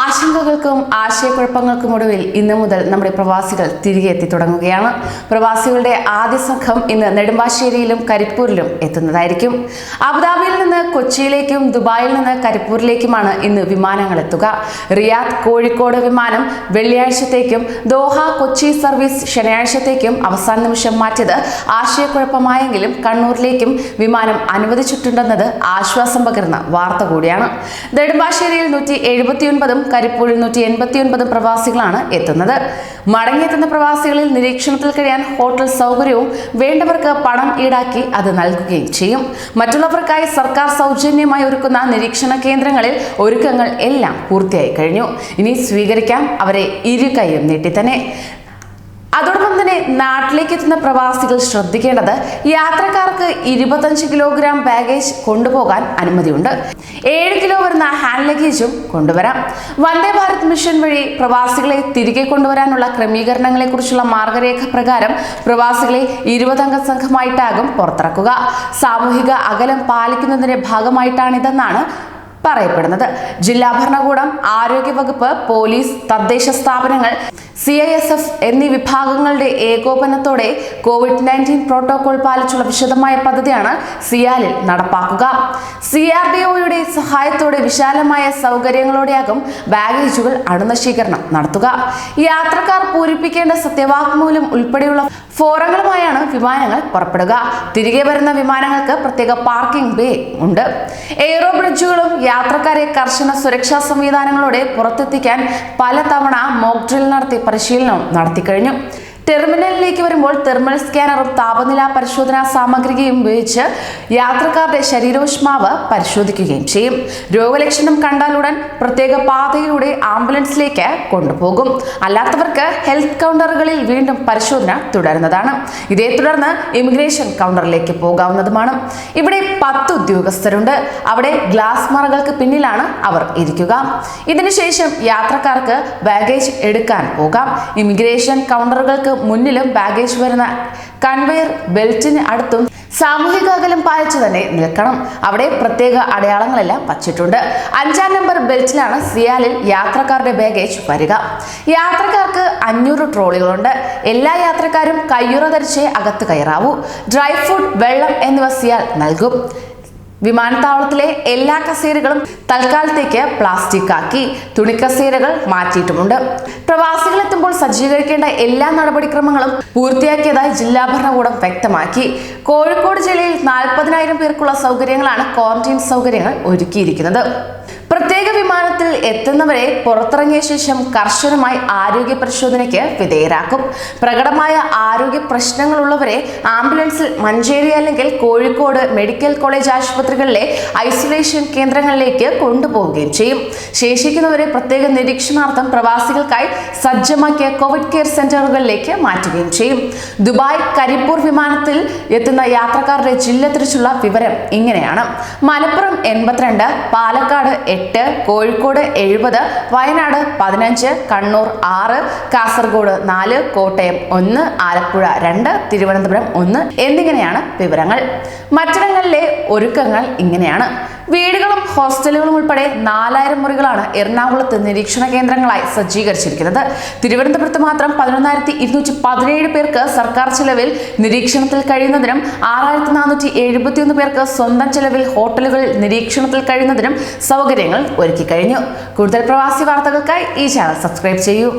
ആശങ്കകൾക്കും ആശയക്കുഴപ്പങ്ങൾക്കും ഒടുവിൽ ഇന്നു മുതൽ നമ്മുടെ പ്രവാസികൾ തിരികെ എത്തി തുടങ്ങുകയാണ്. പ്രവാസികളുടെ ആദ്യ സംഘം ഇന്ന് നെടുമ്പാശ്ശേരിയിലും കരിപ്പൂരിലും എത്തുന്നതായിരിക്കും. അബുദാബിയിൽ നിന്ന് കൊച്ചിയിലേക്കും ദുബായിൽ നിന്ന് കരിപ്പൂരിലേക്കുമാണ് ഇന്ന് വിമാനങ്ങൾ എത്തുക. റിയാദ് കോഴിക്കോട് വിമാനം വെള്ളിയാഴ്ചത്തേക്കും ദോഹ കൊച്ചി സർവീസ് ശനിയാഴ്ചത്തേക്കും അവസാന നിമിഷം മാറ്റിയത് ആശയക്കുഴപ്പമായെങ്കിലും കണ്ണൂരിലേക്കും വിമാനം അനുവദിച്ചിട്ടുണ്ടെന്നത് ആശ്വാസം പകരുന്ന വാർത്ത കൂടിയാണ്. നെടുമ്പാശ്ശേരിയിൽ നൂറ്റി എഴുപത്തിയൊൻപതും കരിപ്പൂരിൽ നൂറ്റി എൺപത്തിയൊൻപതും പ്രവാസികളാണ് എത്തുന്നത്. മടങ്ങിയെത്തുന്ന പ്രവാസികളിൽ നിരീക്ഷണത്തിൽ കഴിയാൻ ഹോട്ടൽ സൗകര്യവും വേണ്ടവർക്ക് പണം ഈടാക്കി അത് നൽകുകയും ചെയ്യും. മറ്റുള്ളവർക്കായി സർക്കാർ സൗജന്യമായി ഒരുക്കുന്ന നിരീക്ഷണ കേന്ദ്രങ്ങളിൽ ഒരുക്കങ്ങൾ എല്ലാം പൂർത്തിയായി കഴിഞ്ഞു. ഇനി സ്വീകരിക്കാം അവരെ ഇരു കൈയും നീട്ടി തന്നെ തന്നെ നാട്ടിലേക്ക് എത്തുന്ന പ്രവാസികൾ ശ്രദ്ധിക്കേണ്ടത് യാത്രക്കാർക്ക് ഇരുപത്തഞ്ച് കിലോഗ്രാം ബാഗേജ് കൊണ്ടുപോകാൻ അനുമതിയുണ്ട്. ഏഴ് കിലോ വരുന്ന ഹാൻഡ് ലഗേജും കൊണ്ടുവരാം. വന്ദേ ഭാരത് മിഷൻ വഴി പ്രവാസികളെ തിരികെ കൊണ്ടുവരാനുള്ള ക്രമീകരണങ്ങളെക്കുറിച്ചുള്ള മാർഗരേഖ പ്രകാരം പ്രവാസികളെ ഇരുപതംഗ സംഘമായിട്ടാകും പുറത്തിറക്കുക. സാമൂഹിക അകലം പാലിക്കുന്നതിന്റെ ഭാഗമായിട്ടാണിതെന്നാണ് പറയപ്പെടുന്നത്. ജില്ലാ ഭരണകൂടം ആരോഗ്യവകുപ്പ് പോലീസ് തദ്ദേശ സ്ഥാപനങ്ങൾ സി ഐ എസ് എഫ് എന്നീ വിഭാഗങ്ങളുടെ ഏകോപനത്തോടെ കോവിഡ് നയന്റീൻ പ്രോട്ടോകോൾ പാലിച്ചുള്ള വിശദമായ പദ്ധതിയാണ് സിയാലിൽ നടപ്പാക്കുക. സി ആർ ഡി ഒയുടെ സഹായത്തോടെ വിശാലമായ സൗകര്യങ്ങളോടെയാകും ബാഗേജുകൾ അണുനശീകരണം നടത്തുക. യാത്രക്കാർ പൂരിപ്പിക്കേണ്ട സത്യവാഗ്മൂലം ഉൾപ്പെടെയുള്ള ഫോറങ്ങളുമായാണ് വിമാനങ്ങൾ പുറപ്പെടുക. തിരികെ വരുന്ന വിമാനങ്ങൾക്ക് പ്രത്യേക പാർക്കിംഗ് ബേ ഉണ്ട്. എയ്റോ ബ്രിഡ്ജുകളും യാത്രക്കാരെ കർശന സുരക്ഷാ സംവിധാനങ്ങളോടെ പുറത്തെത്തിക്കാൻ പലതവണ മോക്ക് ഡ്രിൽ നടത്തി പരിശീലനം നടത്തിക്കഴിഞ്ഞു. ടെർമിനലിലേക്ക് വരുമ്പോൾ തെർമൽ സ്കാനറും താപനില പരിശോധനാ സാമഗ്രികയും ഉപയോഗിച്ച് യാത്രക്കാരുടെ ശരീരോഷ്മാവ് പരിശോധിക്കുകയും ചെയ്യും. രോഗലക്ഷണം കണ്ടാലുടൻ പ്രത്യേക പാതയിലൂടെ ആംബുലൻസിലേക്ക് കൊണ്ടുപോകും. അല്ലാത്തവർക്ക് ഹെൽത്ത് കൗണ്ടറുകളിൽ വീണ്ടും പരിശോധന തുടരുന്നതാണ്. ഇതേ തുടർന്ന് ഇമിഗ്രേഷൻ കൗണ്ടറിലേക്ക് പോകാവുന്നതുമാണ്. ഇവിടെ പത്ത് ഉദ്യോഗസ്ഥരുണ്ട്. അവിടെ ഗ്ലാസ് മറകൾക്ക് പിന്നിലാണ് അവർ ഇരിക്കുക. ഇതിനുശേഷം യാത്രക്കാർക്ക് ബാഗേജ് എടുക്കാൻ പോകാം. ഇമിഗ്രേഷൻ കൗണ്ടറുകൾക്ക് മുന്നിലും ബാഗേജ് വരുന്ന കൺവെയർ ബെൽറ്റിന് അടുത്തും സാമൂഹിക അകലം പാലിച്ചു തന്നെ നിൽക്കണം. അവിടെ പ്രത്യേക അടയാളങ്ങളെല്ലാം വച്ചിട്ടുണ്ട്. അഞ്ചാം നമ്പർ ബെൽറ്റിലാണ് സിയാലിൽ യാത്രക്കാരുടെ ബാഗേജ് വരിക. യാത്രക്കാർക്ക് അഞ്ഞൂറ് ട്രോളികളുണ്ട്. എല്ലാ യാത്രക്കാരും കയ്യുറ ധരിച്ചേ അകത്ത് കയറാവൂ. ഡ്രൈ ഫ്രൂട്ട് വെള്ളം എന്നിവ സിയാൽ നൽകും. വിമാനത്താവളത്തിലെ എല്ലാ കസേരകളും തൽക്കാലത്തേക്ക് പ്ലാസ്റ്റിക് ആക്കി തുണിക്കസേരകൾ മാറ്റിയിട്ടുമുണ്ട്. പ്രവാസികൾ എത്തുമ്പോൾ സജ്ജീകരിക്കേണ്ട എല്ലാ നടപടിക്രമങ്ങളും പൂർത്തിയാക്കിയതായി ജില്ലാ ഭരണകൂടം വ്യക്തമാക്കി. കോഴിക്കോട് ജില്ലയിൽ നാൽപ്പതിനായിരം പേർക്കുള്ള സൗകര്യങ്ങളാണ് ക്വാറന്റൈൻ സൗകര്യങ്ങൾ ഒരുക്കിയിരിക്കുന്നത്. പ്രത്യേക എത്തുന്നവരെ പുറത്തിറങ്ങിയ ശേഷം കർശനമായി ആരോഗ്യ പരിശോധനയ്ക്ക് വിധേയരാക്കും. പ്രകടമായ ആരോഗ്യ പ്രശ്നങ്ങളുള്ളവരെ ആംബുലൻസിൽ മഞ്ചേരി അല്ലെങ്കിൽ കോഴിക്കോട് മെഡിക്കൽ കോളേജ് ആശുപത്രികളിലെ ഐസൊലേഷൻ കേന്ദ്രങ്ങളിലേക്ക് കൊണ്ടുപോവുകയും ചെയ്യും. ശേഷിക്കുന്നവരെ പ്രത്യേക നിരീക്ഷണാർത്ഥം പ്രവാസികൾക്കായി സജ്ജമാക്കിയ കോവിഡ് കെയർ സെന്ററുകളിലേക്ക് മാറ്റുകയും ചെയ്യും. ദുബായ് കരിപ്പൂർ വിമാനത്തിൽ എത്തുന്ന യാത്രക്കാരുടെ ജില്ല തിരിച്ചുള്ള വിവരം ഇങ്ങനെയാണ്. മലപ്പുറം എൺപത്തിരണ്ട് പാലക്കാട് എട്ട് കോഴിക്കോട് എഴുപത് വയനാട് പതിനഞ്ച് കണ്ണൂർ ആറ് കാസർഗോഡ് നാല് കോട്ടയം ഒന്ന് ആലപ്പുഴ രണ്ട് തിരുവനന്തപുരം ഒന്ന് എന്നിങ്ങനെയാണ് വിവരങ്ങൾ. മറ്റിടങ്ങളിലെ ഒരുക്കങ്ങൾ ഇങ്ങനെയാണ്. വീടുകളും ഹോസ്റ്റലുകളും ഉൾപ്പെടെ നാലായിരം മുറികളാണ് എറണാകുളത്ത് നിരീക്ഷണ കേന്ദ്രങ്ങളായി സജ്ജീകരിച്ചിരിക്കുന്നത്. തിരുവനന്തപുരത്ത് മാത്രം പതിനൊന്നായിരത്തി ഇരുന്നൂറ്റി പതിനേഴ് പേർക്ക് സർക്കാർ ചെലവിൽ നിരീക്ഷണത്തിൽ കഴിയുന്നതിനും ആറായിരത്തി നാനൂറ്റി എഴുപത്തിയൊന്ന് പേർക്ക് സ്വന്തം ചെലവിൽ ഹോട്ടലുകളിൽ നിരീക്ഷണത്തിൽ കഴിയുന്നതിനും സൗകര്യങ്ങൾ ഒരുക്കി കഴിഞ്ഞു കൂടുതൽ പ്രവാസി വാർത്തകൾക്കായി ഈ ചാനൽ സബ്സ്ക്രൈബ് ചെയ്യൂ.